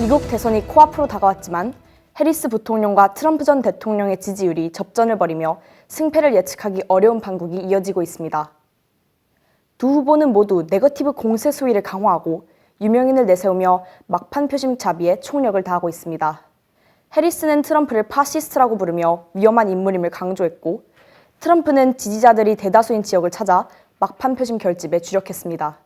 미국 대선이 코앞으로 다가왔지만 해리스 부통령과 트럼프 전 대통령의 지지율이 접전을 벌이며 승패를 예측하기 어려운 판국이 이어지고 있습니다. 두 후보는 모두 네거티브 공세 수위를 강화하고 유명인을 내세우며 막판 표심 자비에 총력을 다하고 있습니다. 해리스는 트럼프를 파시스트라고 부르며 위험한 인물임을 강조했고 트럼프는 지지자들이 대다수인 지역을 찾아 막판 표심 결집에 주력했습니다.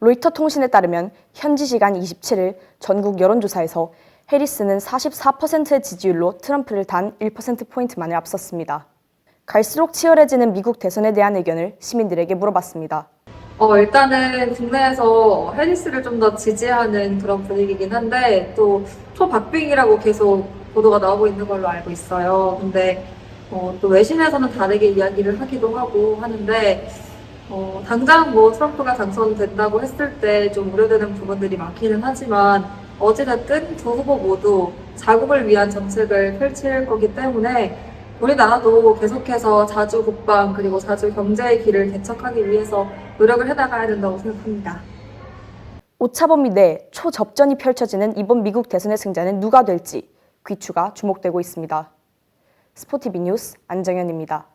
로이터 통신에 따르면 현지 시간 27일 전국 여론조사에서 해리스는 44%의 지지율로 트럼프를 단 1%포인트만을 앞섰습니다. 갈수록 치열해지는 미국 대선에 대한 의견을 시민들에게 물어봤습니다. 어, 일단은 국내에서 해리스를 좀 더 지지하는 그런 분위기긴 한데 또 초박빙이라고 계속 보도가 나오고 있는 걸로 알고 있어요. 근데 어, 또 외신에서는 다르게 이야기를 하기도 하고 하는데 어, 당장 뭐 트럼프가 당선된다고 했을 때 좀 우려되는 부분들이 많기는 하지만 어찌됐든 두 후보 모두 자국을 위한 정책을 펼칠 거기 때문에 우리나라도 계속해서 자주 국방 그리고 자주 경제의 길을 개척하기 위해서 노력을 해나가야 된다고 생각합니다. 오차범위 내 초접전이 펼쳐지는 이번 미국 대선의 승자는 누가 될지 귀추가 주목되고 있습니다. 스포티비 뉴스 안정현입니다.